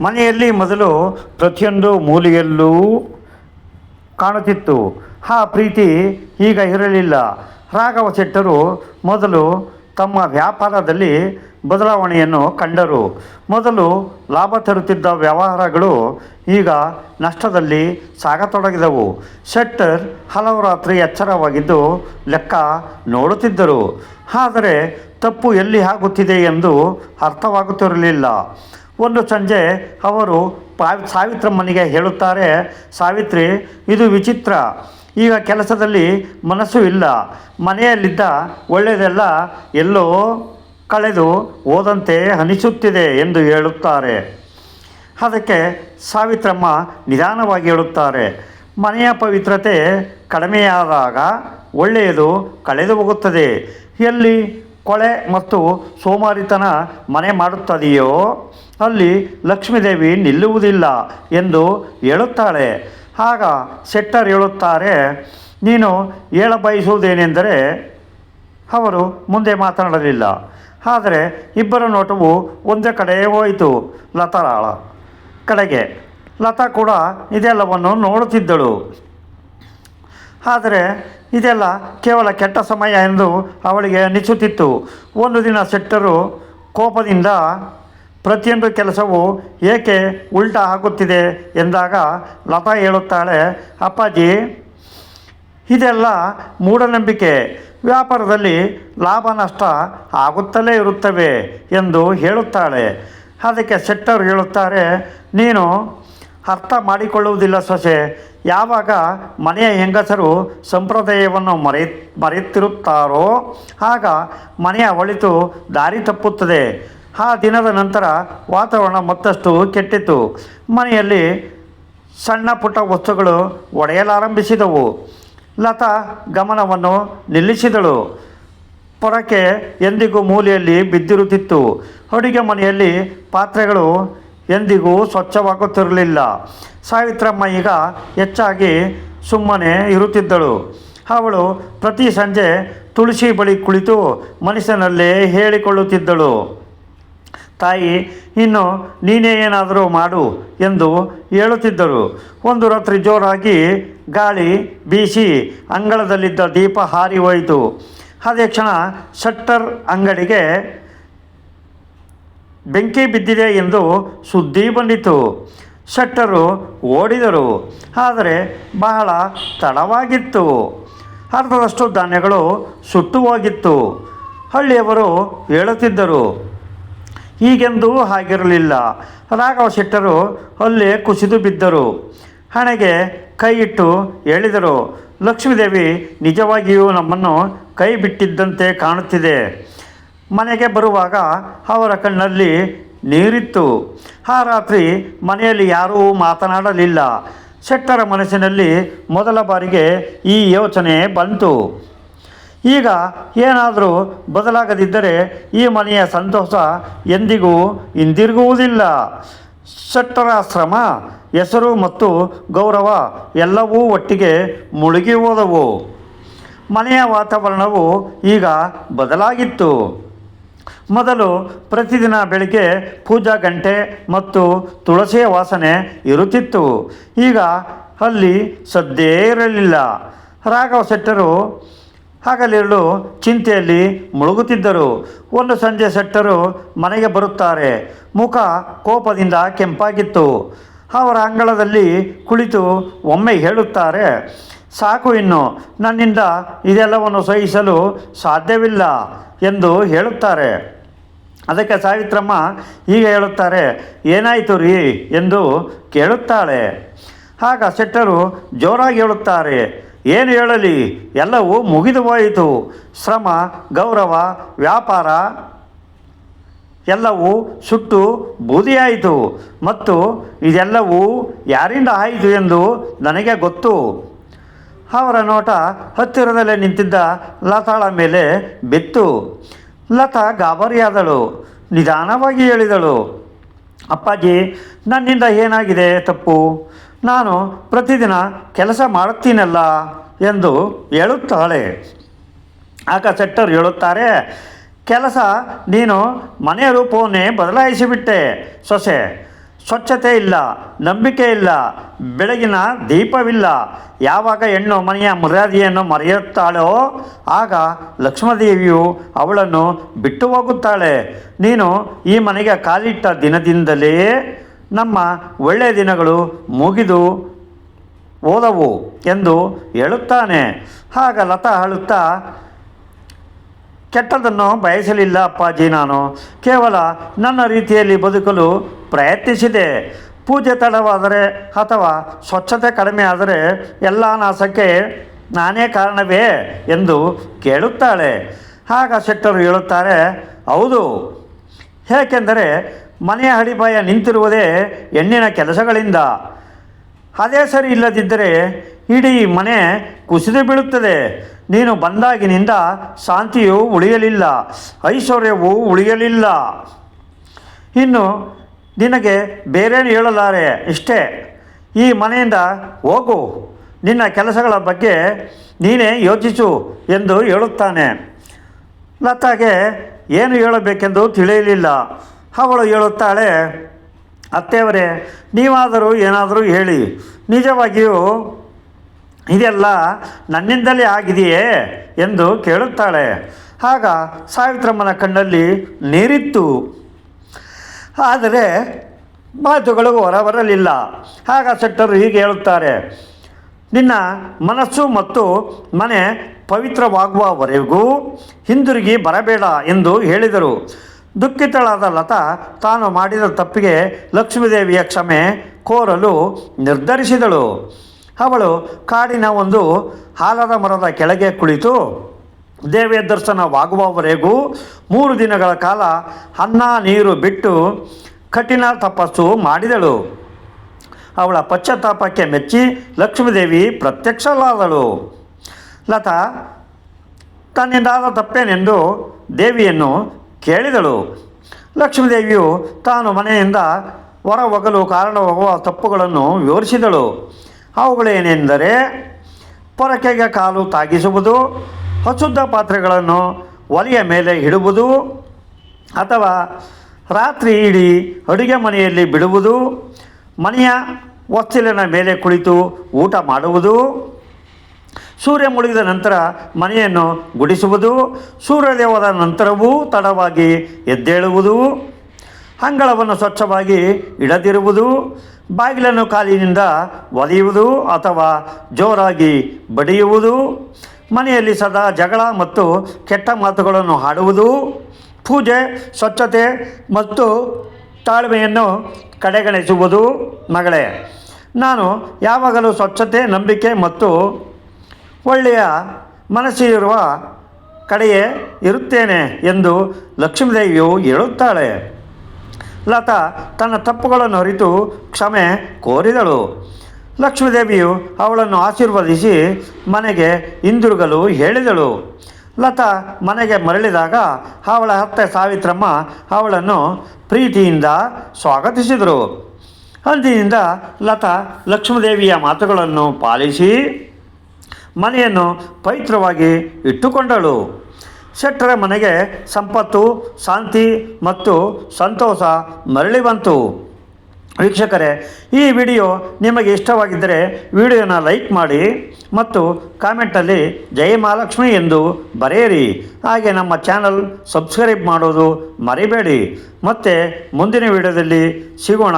ಮನೆಯಲ್ಲಿ ಮೊದಲು ಪ್ರತಿಯೊಂದು ಮೂಲೆಯಲ್ಲೂ ಕಾಣುತ್ತಿತ್ತು. ಆ ಪ್ರೀತಿ ಈಗ ಇರಲಿಲ್ಲ. ರಾಘವ ಶೆಟ್ಟರು ಮೊದಲು ತಮ್ಮ ವ್ಯಾಪಾರದಲ್ಲಿ ಬದಲಾವಣೆಯನ್ನು ಕಂಡರು. ಮೊದಲು ಲಾಭ ತರುತ್ತಿದ್ದ ವ್ಯವಹಾರಗಳು ಈಗ ನಷ್ಟದಲ್ಲಿ ಸಾಗತೊಡಗಿದವು. ಶೆಟ್ಟರ್ ಹಲವು ರಾತ್ರಿ ಎಚ್ಚರವಾಗಿದ್ದು ಲೆಕ್ಕ ನೋಡುತ್ತಿದ್ದರು. ಆದರೆ ತಪ್ಪು ಎಲ್ಲಿ ಆಗುತ್ತಿದೆ ಎಂದು ಅರ್ಥವಾಗುತ್ತಿರಲಿಲ್ಲ. ಒಂದು ಸಂಜೆ ಅವರು ಪಾವಿ, ಸಾವಿತ್ರಮ್ಮನಿಗೆ ಹೇಳುತ್ತಾರೆ, ಸಾವಿತ್ರಿ, ಇದು ವಿಚಿತ್ರ. ಈಗ ಕೆಲಸದಲ್ಲಿ ಮನಸ್ಸು ಇಲ್ಲ. ಮನೆಯಲ್ಲಿದ್ದ ಒಳ್ಳೆಯದೆಲ್ಲ ಎಲ್ಲೋ ಕಳೆದು ಹೋದಂತೆ ಅನಿಸುತ್ತಿದೆ ಎಂದು ಹೇಳುತ್ತಾರೆ. ಅದಕ್ಕೆ ಸಾವಿತ್ರಮ್ಮ ನಿಧಾನವಾಗಿ ಹೇಳುತ್ತಾರೆ, ಮನೆಯ ಪವಿತ್ರತೆ ಕಡಿಮೆಯಾದಾಗ ಒಳ್ಳೆಯದು ಕಳೆದು ಹೋಗುತ್ತದೆ. ಎಲ್ಲಿ ಕೊಳೆ ಮತ್ತು ಸೋಮಾರಿತನ ಮನೆ ಮಾಡುತ್ತದೆಯೋ ಅಲ್ಲಿ ಲಕ್ಷ್ಮೀದೇವಿ ನಿಲ್ಲುವುದಿಲ್ಲ ಎಂದು ಹೇಳುತ್ತಾಳೆ. ಆಗ ಶೆಟ್ಟರ್ ಹೇಳುತ್ತಾರೆ, ನೀನು ಹೇಳ ಬಯಸುವುದೇನೆಂದರೆ ಅವರು ಮುಂದೆ ಮಾತನಾಡಲಿಲ್ಲ. ಆದರೆ ಇಬ್ಬರ ನೋಟವು ಒಂದೇ ಕಡೆ ಹೋಯಿತು ಲತಾಳ ಕಡೆಗೆ. ಲತಾ ಕೂಡ ಇದೆಲ್ಲವನ್ನು ನೋಡುತ್ತಿದ್ದಳು. ಆದರೆ ಇದೆಲ್ಲ ಕೇವಲ ಕೆಟ್ಟ ಸಮಯ ಎಂದು ಅವಳಿಗೆ ಅನಿಸುತ್ತಿತ್ತು. ಒಂದು ದಿನ ಶೆಟ್ಟರು ಕೋಪದಿಂದ ಪ್ರತಿಯೊಂದು ಕೆಲಸವು ಏಕೆ ಉಲ್ಟಾ ಆಗುತ್ತಿದೆ ಎಂದಾಗ ಲತಾ ಹೇಳುತ್ತಾಳೆ, ಅಪ್ಪಾಜಿ, ಇದೆಲ್ಲ ಮೂಢನಂಬಿಕೆ. ವ್ಯಾಪಾರದಲ್ಲಿ ಲಾಭ ನಷ್ಟ ಆಗುತ್ತಲೇ ಇರುತ್ತವೆ ಎಂದು ಹೇಳುತ್ತಾಳೆ. ಅದಕ್ಕೆ ಶೆಟ್ಟರು ಹೇಳುತ್ತಾರೆ, ನೀನು ಅರ್ಥ ಮಾಡಿಕೊಳ್ಳುವುದಿಲ್ಲ ಸೊಸೆ. ಯಾವಾಗ ಮನೆಯ ಹೆಂಗಸರು ಸಂಪ್ರದಾಯವನ್ನು ಮರೆ ಮರೆಯುತ್ತಿರುತ್ತಾರೋ, ಆಗ ಮನೆಯ ಒಳಿತು ದಾರಿ ತಪ್ಪುತ್ತದೆ. ಆ ದಿನದ ನಂತರ ವಾತಾವರಣ ಮತ್ತಷ್ಟು ಕೆಟ್ಟಿತು ಮನೆಯಲ್ಲಿ ಸಣ್ಣ ಪುಟ್ಟ ವಸ್ತುಗಳು ಒಡೆಯಲಾರಂಭಿಸಿದವು. ಲತಾ ಗಮನವನ್ನು ನಿಲ್ಲಿಸಿದಳು. ಪೊರಕೆ ಎಂದಿಗೂ ಮೂಲೆಯಲ್ಲಿ ಬಿದ್ದಿರುತ್ತಿತ್ತು. ಅಡುಗೆ ಮನೆಯಲ್ಲಿ ಪಾತ್ರೆಗಳು ಎಂದಿಗೂ ಸ್ವಚ್ಛವಾಗುತ್ತಿರಲಿಲ್ಲ. ಸಾವಿತ್ರಮ್ಮ ಈಗ ಹೆಚ್ಚಾಗಿ ಸುಮ್ಮನೆ ಇರುತ್ತಿದ್ದಳು. ಅವಳು ಪ್ರತಿ ಸಂಜೆ ತುಳಸಿ ಬಳಿ ಕುಳಿತು ಮನಸ್ಸಿನಲ್ಲೇ ಹೇಳಿಕೊಳ್ಳುತ್ತಿದ್ದಳು. ತಾಯಿ, ಇನ್ನು ನೀನೇ ಏನಾದರೂ ಮಾಡು ಎಂದು ಹೇಳುತ್ತಿದ್ದರು. ಒಂದು ರಾತ್ರಿ ಜೋರಾಗಿ ಗಾಳಿ ಬೀಸಿ ಅಂಗಳದಲ್ಲಿದ್ದ ದೀಪ ಹಾರಿ ಹೋಯಿತು. ಅದೇ ಕ್ಷಣ ಶಟ್ಟರ್ ಅಂಗಡಿಗೆ ಬೆಂಕಿ ಬಿದ್ದಿದೆ ಎಂದು ಸುದ್ದಿ ಬಂದಿತು ಶಟ್ಟರು ಓಡಿದರು. ಆದರೆ ಬಹಳ ತಡವಾಗಿತ್ತು. ಅರ್ಧದಷ್ಟು ಧಾನ್ಯಗಳು ಸುಟ್ಟು ಹೋಗಿತ್ತು. ಹಳ್ಳಿಯವರು ಹೇಳುತ್ತಿದ್ದರು ಹೀಗೆಂದೂ ಆಗಿರಲಿಲ್ಲ ರಾಘವ ಶೆಟ್ಟರು ಅಲ್ಲೇ ಕುಸಿದು ಬಿದ್ದರು. ಹಣೆಗೆ ಕೈ ಇಟ್ಟು ಹೇಳಿದರು, ಲಕ್ಷ್ಮೀದೇವಿ, ನಿಜವಾಗಿಯೂ ನಮ್ಮನ್ನು ಕೈ ಬಿಟ್ಟಿದ್ದಂತೆ ಕಾಣುತ್ತಿದೆ. ಮನೆಗೆ ಬರುವಾಗ ಅವರ ಕಣ್ಣಲ್ಲಿ ನೀರಿತ್ತು. ಆ ರಾತ್ರಿ ಮನೆಯಲ್ಲಿ ಯಾರೂ ಮಾತನಾಡಲಿಲ್ಲ. ಶೆಟ್ಟರ ಮನಸ್ಸಿನಲ್ಲಿ ಮೊದಲ ಬಾರಿಗೆ ಈ ಯೋಚನೆ ಬಂತು. ಈಗ ಏನಾದರೂ ಬದಲಾಗದಿದ್ದರೆ ಈ ಮನೆಯ ಸಂತೋಷ ಎಂದಿಗೂ ಹಿಂದಿರುಗುವುದಿಲ್ಲ. ಶೆಟ್ಟರ ಶ್ರಮ ಹೆಸರು ಮತ್ತು ಗೌರವ ಎಲ್ಲವೂ ಒಟ್ಟಿಗೆ ಮುಳುಗಿ ಹೋದವು. ಮನೆಯ ವಾತಾವರಣವು ಈಗ ಬದಲಾಗಿತ್ತು. ಮೊದಲು ಪ್ರತಿದಿನ ಬೆಳಿಗ್ಗೆ ಪೂಜಾ ಗಂಟೆ ಮತ್ತು ತುಳಸಿಯ ವಾಸನೆ ಇರುತ್ತಿತ್ತು. ಈಗ ಅಲ್ಲಿ ಸದ್ದೇ ಇರಲಿಲ್ಲ. ರಾಘವ ಶೆಟ್ಟರು ಹಗಲಿರುಳು ಚಿಂತೆಯಲ್ಲಿ ಮುಳುಗುತ್ತಿದ್ದರು. ಒಂದು ಸಂಜೆ ಸೆಟ್ಟರು ಮನೆಗೆ ಬರುತ್ತಾರೆ. ಮುಖ ಕೋಪದಿಂದ ಕೆಂಪಾಗಿತ್ತು. ಅವರ ಅಂಗಳದಲ್ಲಿ ಕುಳಿತು ಒಮ್ಮೆ ಹೇಳುತ್ತಾರೆ, ಸಾಕು ಇನ್ನು, ನನ್ನಿಂದ ಇದೆಲ್ಲವನ್ನು ಸಹಿಸಲು ಸಾಧ್ಯವಿಲ್ಲ ಎಂದು ಹೇಳುತ್ತಾರೆ. ಅದಕ್ಕೆ ಸಾವಿತ್ರಮ್ಮ ಹೀಗೆ ಹೇಳುತ್ತಾರೆ, ಏನಾಯಿತು ರೀ? ಎಂದು ಕೇಳುತ್ತಾಳೆ. ಆಗ ಸೆಟ್ಟರು ಜೋರಾಗಿ ಹೇಳುತ್ತಾರೆ ಏನು ಹೇಳಲಿ? ಎಲ್ಲವೂ ಮುಗಿದು ಹೋಯಿತು. ಶ್ರಮ, ಗೌರವ, ವ್ಯಾಪಾರ ಎಲ್ಲವೂ ಸುಟ್ಟು ಬೂದಿಯಾಯಿತು. ಮತ್ತು ಇದೆಲ್ಲವೂ ಯಾರಿಂದ ಆಯಿತು ಎಂದು ನನಗೆ ಗೊತ್ತು. ಅವರ ನೋಟ ಹತ್ತಿರದಲ್ಲೇ ನಿಂತಿದ್ದ ಲತಾಳ ಮೇಲೆ ಬಿತ್ತು. ಲತಾ ಗಾಬರಿಯಾದಳು. ನಿಧಾನವಾಗಿ ಹೇಳಿದಳು, ಅಪ್ಪಾಜಿ, ನನ್ನಿಂದ ಏನಾಗಿದೆ ತಪ್ಪು? ನಾನು ಪ್ರತಿದಿನ ಕೆಲಸ ಮಾಡುತ್ತೀನಲ್ಲ ಎಂದು ಹೇಳುತ್ತಾಳೆ. ಆಗ ಸೆಟ್ಟರ್ ಹೇಳುತ್ತಾರೆ, ಕೆಲಸ ನೀನು ಮನೆಯ ರೂಪವನ್ನೇ ಬದಲಾಯಿಸಿಬಿಟ್ಟೆ, ಸೊಸೆ. ಸ್ವಚ್ಛತೆ ಇಲ್ಲ, ನಂಬಿಕೆ ಇಲ್ಲ, ಬೆಳಗಿನ ದೀಪವಿಲ್ಲ. ಯಾವಾಗ ಹೆಣ್ಣು ಮನೆಯ ಮರ್ಯಾದೆಯನ್ನು ಮರೆಯುತ್ತಾಳೋ, ಆಗ ಲಕ್ಷ್ಮದೇವಿಯು ಅವಳನ್ನು ಬಿಟ್ಟು ಹೋಗುತ್ತಾಳೆ. ನೀನು ಈ ಮನೆಗೆ ಕಾಲಿಟ್ಟ ದಿನದಿಂದಲೇ ನಮ್ಮ ಒಳ್ಳೆಯ ದಿನಗಳು ಮುಗಿದು ಓದವು ಎಂದು ಹೇಳುತ್ತಾನೆ. ಆಗ ಲತಾ ಹೇಳುತ್ತಾ ಕೆಟ್ಟದನ್ನು ಬಯಸಲಿಲ್ಲ ಅಪ್ಪಾಜಿ ನಾನು. ಕೇವಲ ನನ್ನ ರೀತಿಯಲ್ಲಿ ಬದುಕಲು ಪ್ರಯತ್ನಿಸಿದೆ. ಪೂಜೆ ತಡವಾದರೆ ಅಥವಾ ಸ್ವಚ್ಛತೆ ಕಡಿಮೆ ಆದರೆ ಎಲ್ಲ ನಾಶಕ್ಕೆ ನಾನೇ ಕಾರಣವೇ ಎಂದು ಕೇಳುತ್ತಾಳೆ. ಆಗ ಶೆಟ್ಟರು ಹೇಳುತ್ತಾರೆ, ಹೌದು. ಏಕೆಂದರೆ ಮನೆಯ ಹಡಿಪಾಯ ನಿಂತಿರುವುದೇ ಹೆಣ್ಣಿನ ಕೆಲಸಗಳಿಂದ. ಅದೇ ಸರಿ ಇಲ್ಲದಿದ್ದರೆ ಇಡೀ ಮನೆ ಕುಸಿದು ಬೀಳುತ್ತದೆ. ನೀನು ಬಂದಾಗಿನಿಂದ ಶಾಂತಿಯು ಉಳಿಯಲಿಲ್ಲ, ಐಶ್ವರ್ಯವು ಉಳಿಯಲಿಲ್ಲ. ಇನ್ನು ನಿನಗೆ ಬೇರೇನು ಹೇಳಲಾರೆ? ಇಷ್ಟೇ. ಈ ಮನೆಯಿಂದ ಹೋಗು. ನಿನ್ನ ಕೆಲಸಗಳ ಬಗ್ಗೆ ನೀನೇ ಯೋಚಿಸು ಎಂದು ಹೇಳುತ್ತಾನೆ. ಲತಾಗೆ ಏನು ಹೇಳಬೇಕೆಂದು ತಿಳಿಯಲಿಲ್ಲ. ಅವಳು ಹೇಳುತ್ತಾಳೆ, ಅತ್ತೆಯವರೇ, ನೀವಾದರೂ ಏನಾದರೂ ಹೇಳಿ. ನಿಜವಾಗಿಯೂ ಇದೆಲ್ಲ ನನ್ನಿಂದಲೇ ಆಗಿದೆಯೇ? ಎಂದು ಕೇಳುತ್ತಾಳೆ. ಆಗ ಸಾವಿತ್ರಮ್ಮನ ಕಣ್ಣಲ್ಲಿ ನೀರಿತ್ತು. ಆದರೆ ಮಾತುಗಳು ಹೊರಬರಲಿಲ್ಲ. ಆಗ ಸೆಟ್ಟರು ಹೀಗೆ ಹೇಳುತ್ತಾರೆ, ನಿನ್ನ ಮನಸ್ಸು ಮತ್ತು ಮನೆ ಪವಿತ್ರವಾಗುವವರೆಗೂ ಹಿಂದಿರುಗಿ ಬರಬೇಡ ಎಂದು ಹೇಳಿದರು. ದುಃಖಿತಳಾದ ಲತಾ ತಾನು ಮಾಡಿದ ತಪ್ಪಿಗೆ ಲಕ್ಷ್ಮೀದೇವಿಯ ಕ್ಷಮೆ ಕೋರಲು ನಿರ್ಧರಿಸಿದಳು. ಅವಳು ಕಾಡಿನ ಒಂದು ಹಾಲದ ಮರದ ಕೆಳಗೆ ಕುಳಿತು ದೇವಿಯ ದರ್ಶನವಾಗುವವರೆಗೂ ಮೂರು ದಿನಗಳ ಕಾಲ ಅನ್ನ ನೀರು ಬಿಟ್ಟು ಕಠಿಣ ತಪಸ್ಸು ಮಾಡಿದಳು. ಅವಳ ಪಶ್ಚಾತ್ತಾಪಕ್ಕೆ ಮೆಚ್ಚಿ ಲಕ್ಷ್ಮೀದೇವಿ ಪ್ರತ್ಯಕ್ಷಳಾದಳು. ಲತಾ, ತನ್ನಿಂದಾದ ತಪ್ಪೇನೆಂದು ದೇವಿಯನ್ನು ಕೇಳಿದಳು. ಲಕ್ಷ್ಮೀದೇವಿಯು ತಾನು ಮನೆಯಿಂದ ಹೊರ ಹೋಗಲು ಕಾರಣವಾಗುವ ತಪ್ಪುಗಳನ್ನು ವಿವರಿಸಿದಳು. ಅವುಗಳೇನೆಂದರೆ ಪೊರಕೆಗೆ ಕಾಲು ತಾಗಿಸುವುದು, ಅಶುದ್ಧ ಪಾತ್ರೆಗಳನ್ನು ಒಲೆಯ ಮೇಲೆ ಇಡುವುದು, ಅಥವಾ ರಾತ್ರಿ ಇಡೀ ಅಡುಗೆ ಮನೆಯಲ್ಲಿ ಬಿಡುವುದು, ಮನೆಯ ಹೊಸ್ತಿಲಿನ ಮೇಲೆ ಕುಳಿತು ಊಟ ಮಾಡುವುದು ಸೂರ್ಯ ಮುಳುಗಿದ ನಂತರ ಮನೆಯನ್ನು ಗುಡಿಸುವುದು, ಸೂರ್ಯೋದಯವಾದ ನಂತರವೂ ತಡವಾಗಿ ಎದ್ದೇಳುವುದು, ಅಂಗಳವನ್ನು ಸ್ವಚ್ಛವಾಗಿ ಇಡದಿರುವುದು, ಬಾಗಿಲನ್ನು ಕಾಲಿನಿಂದ ಒದೆಯುವುದು ಅಥವಾ ಜೋರಾಗಿ ಬಡಿಯುವುದು, ಮನೆಯಲ್ಲಿ ಸದಾ ಜಗಳ ಮತ್ತು ಕೆಟ್ಟ ಮಾತುಗಳನ್ನು ಹಾಡುವುದು, ಪೂಜೆ, ಸ್ವಚ್ಛತೆ ಮತ್ತು ತಾಳ್ಮೆಯನ್ನು ಕಡೆಗಣಿಸುವುದು. ಮಗಳೇ, ನಾನು ಯಾವಾಗಲೂ ಸ್ವಚ್ಛತೆ, ನಂಬಿಕೆ ಮತ್ತು ಒಳ್ಳೆಯ ಮನಸ್ಸಿರುವ ಕಡೆಯೇ ಇರುತ್ತೇನೆ ಎಂದು ಲಕ್ಷ್ಮೀದೇವಿಯು ಹೇಳುತ್ತಾಳೆ. ಲತಾ ತನ್ನ ತಪ್ಪುಗಳನ್ನು ಅರಿತು ಕ್ಷಮೆ ಕೋರಿದಳು. ಲಕ್ಷ್ಮೀದೇವಿಯು ಅವಳನ್ನು ಆಶೀರ್ವದಿಸಿ ಮನೆಗೆ ಹಿಂದಿರುಗಲು ಹೇಳಿದಳು. ಲತಾ ಮನೆಗೆ ಮರಳಿದಾಗ ಅವಳ ಅತ್ತೆ ಸಾವಿತ್ರಮ್ಮ ಅವಳನ್ನು ಪ್ರೀತಿಯಿಂದ ಸ್ವಾಗತಿಸಿದರು. ಅಂದಿನಿಂದ ಲತಾ ಲಕ್ಷ್ಮೀದೇವಿಯ ಮಾತುಗಳನ್ನು ಪಾಲಿಸಿ ಮನೆಯನ್ನು ಪವಿತ್ರವಾಗಿ ಇಟ್ಟುಕೊಂಡಳು. ಶೆಟ್ಟರ ಮನೆಗೆ ಸಂಪತ್ತು, ಶಾಂತಿ ಮತ್ತು ಸಂತೋಷ ಮರಳಿ ಬಂತು. ವೀಕ್ಷಕರೇ, ಈ ವಿಡಿಯೋ ನಿಮಗೆ ಇಷ್ಟವಾಗಿದ್ದರೆ ವಿಡಿಯೋನ ಲೈಕ್ ಮಾಡಿ ಮತ್ತು ಕಾಮೆಂಟಲ್ಲಿ ಜಯ ಮಹಾಲಕ್ಷ್ಮಿ ಎಂದು ಬರೆಯಿರಿ. ಹಾಗೆ ನಮ್ಮ ಚಾನಲ್ ಸಬ್ಸ್ಕ್ರೈಬ್ ಮಾಡೋದು ಮರಿಬೇಡಿ. ಮತ್ತೆ ಮುಂದಿನ ವಿಡಿಯೋದಲ್ಲಿ ಸಿಗೋಣ.